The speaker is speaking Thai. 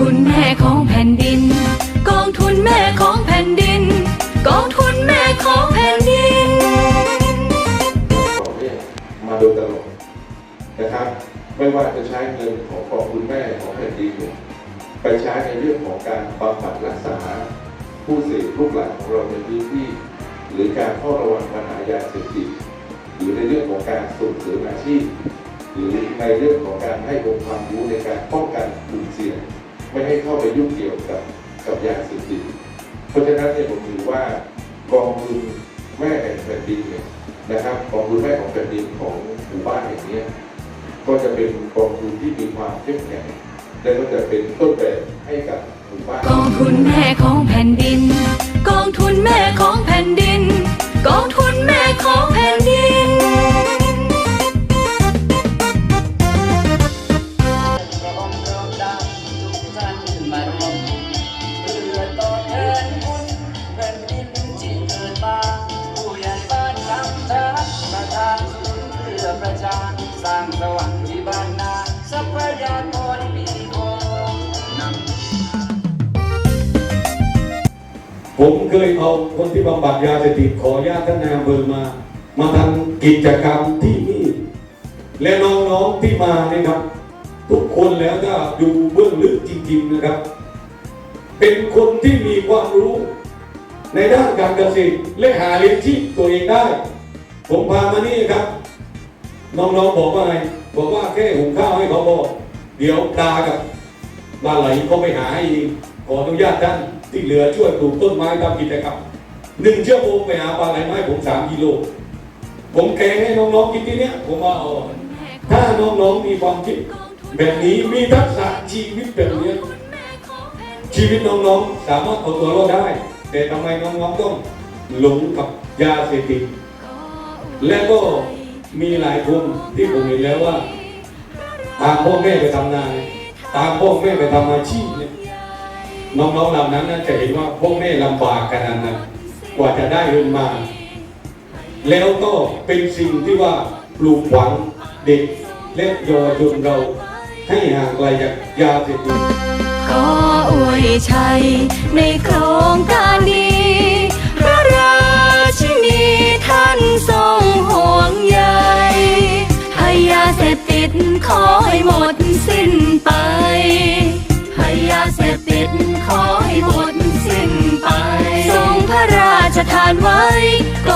ทุนแม่ของแผ่นดิน กองทุนแม่ของแผ่นดิน กองทุนแม่ของแผ่นดิน ของเนี่ยมาโดยตลอดนะครับ ไม่ว่าจะใช้เงินของกองทุนแม่ของแผ่นดินเนี่ยไปใช้ในเรื่องของการบำบัดรักษา ผู้เสพลูกหลานของเราในพื้นที่ หรือการเฝ้าระวังปัญหายาเสพติดหรือในเรื่องของการส่งเสริมอาชีพ หรือในเรื่องของการให้องค์ความรู้ในการป้องกันกลุ่มเสี่ยง ไม่ให้เข้าไปยุ่งเกี่ยวกับกับยาเสพติดเพราะฉะนั้นเนี่ยผมถือว่ากองทุนแม่แห่งแผ่นดินเนี่ยนะครับกองทุนแม่ของแผ่นดินของหมู่บ้านอย่างนี้ก็จะเป็นกองทุนที่มีความเข้มแข็งและก็จะเป็นต้นแบบให้กับหมู่บ้านกองทุนแม่ของแผ่นดิน กองทุนแม่ของแผ่นดิน กองทุน สร้างสวรรค์ที่บ้านนาทรัพยากรมีของนำผมเคยเอาคนที่บำบัดยาเสพติดขอญาตท่านนายอำเภอมา มาทำกิจกรรมที่นี่ และน้องๆที่มาเนี่ยครับ ทุกคนแล้วก็ดูเบื้องลึกจริง ๆนะครับ เป็นคนที่มีความรู้ในด้านการเกษตรและหาเลี้ยงชีพตัวเองได้ ผมพามานี่ครับ น้องๆบอกว่าไงบอกว่าแค่หุงข้าวให้เขาบอกเดี๋ยวตากับปลาไหลเขาไปหาให้เองขออนุญาตท่านที่เหลือช่วยปลูกต้นไม้ทำกิจกรรมหนึ่งเชั่วโมงไปหาปลาไหลไม้ผมสามกิโลผมแกงให้น้องๆกินที่เนี้ยผมว่าเอาถ้าน้องๆมีความคิดแบบนี้มีทักษะชีวิตแบบนี้ชีวิตน้องๆสามารถเอาตัวรอดได้ แต่ทำไมน้องๆต้องหลงกับยาเสพติดและก็ มีหลายคนที่ผมเห็นแล้วว่า ตามพ่อแม่ไปทำงาน ตามพ่อแม่ไปทำอาชีพเนี่ยน้องๆเหล่านั้นน่าจะเห็นว่าพ่อแม่ลำบากขนาดนั้นกว่าจะได้เงินมา แล้วก็เป็นสิ่งที่ว่าปลูกฝังเด็กและเยาวชนเราให้ห่างไกลจากยาเสพติดขออวยชัยในโครงการดี ด ขอให้หมดสิ้นไปให้ยาเสพติด ขอให้หมดสิ้นไป ทรงพระราชทานไว้ก